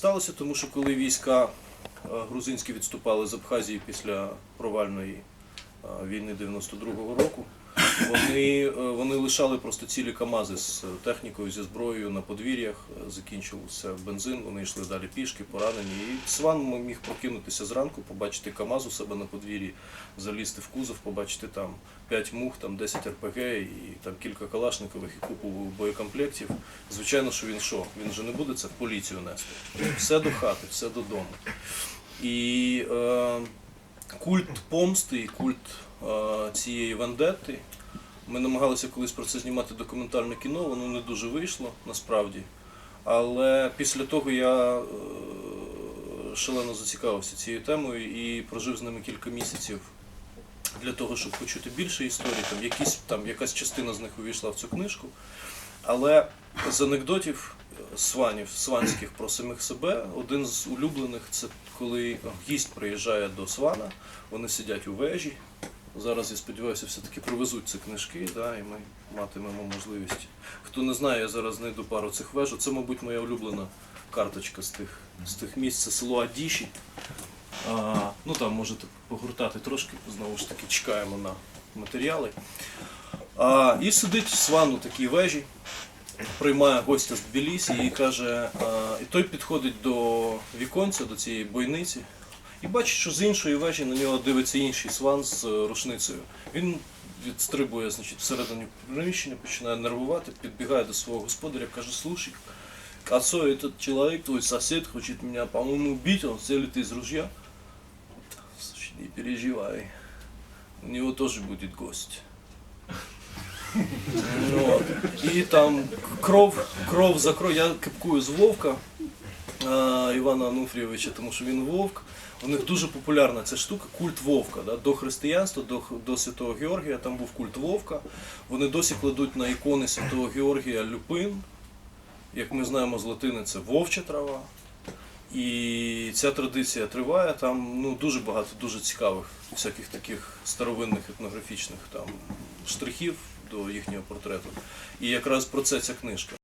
Сталося? Тому, що коли війська е, грузинські відступали з Абхазії після провальної е, війни 92-го року, вони, е, вони лишали просто цілі КАМАЗи з технікою, зі зброєю на подвір'ях, е, закінчився бензин, вони йшли далі пішки, поранені. І Сван міг прокинутися зранку, побачити КАМАЗ у себе на подвір'ї, залізти в кузов, побачити там 5 мух, там 10 РПГ і там кілька калашникових і купу боєкомплектів. Звичайно, що він що? Він же не буде це в поліцію нести. Все до хати, все додому. І е, культ помсти і культ е, цієї вендетти. Ми намагалися колись про це знімати документальне кіно, воно не дуже вийшло насправді. Але після того я е, шалено зацікавився цією темою і прожив з ними кілька місяців для того, щоб почути більше історій. Там, якісь, там якась частина з них увійшла в цю книжку. Але з анекдотів сванів, сванських про самих себе, один з улюблених це коли гість приїжджає до свана, вони сидять у вежі. Зараз я сподіваюся, все-таки привезуть ці книжки, да, і ми матимемо можливість. Хто не знає, я зараз знайду пару цих веж. Це, мабуть, моя улюблена карточка з тих, з тих місць. Це село Адіші. А, ну там можете погуртати трошки, знову ж таки чекаємо на матеріали. А, і сидить сван у такій вежі, приймає гостя з Тбілісі і каже, а, і той підходить до віконця, до цієї бойниці, і бачить, що з іншої вежі на нього дивиться інший сван з е, рушницею. Він відстрибує значить, всередині приміщення, починає нервувати, підбігає до свого господаря, каже, слушай, отцо, этот человек, твой сосед, хочет меня, по-моему, убить, он целит из ружья. Слушай, не переживай, у него тоже будет гость. Вот. І там кров, кров за кров. Я кипкую з Вовка а, Івана Ануфрійовича, тому що він Вовк. У них дуже популярна ця штука, культ Вовка. Да? До християнства, до, до Святого Георгія там був культ Вовка. Вони досі кладуть на ікони Святого Георгія люпин. Як ми знаємо з латини, це вовча трава. І ця традиція триває. Там ну, дуже багато дуже цікавих всяких таких старовинних етнографічних там штрихів до їхнього портрету. І якраз про це ця книжка.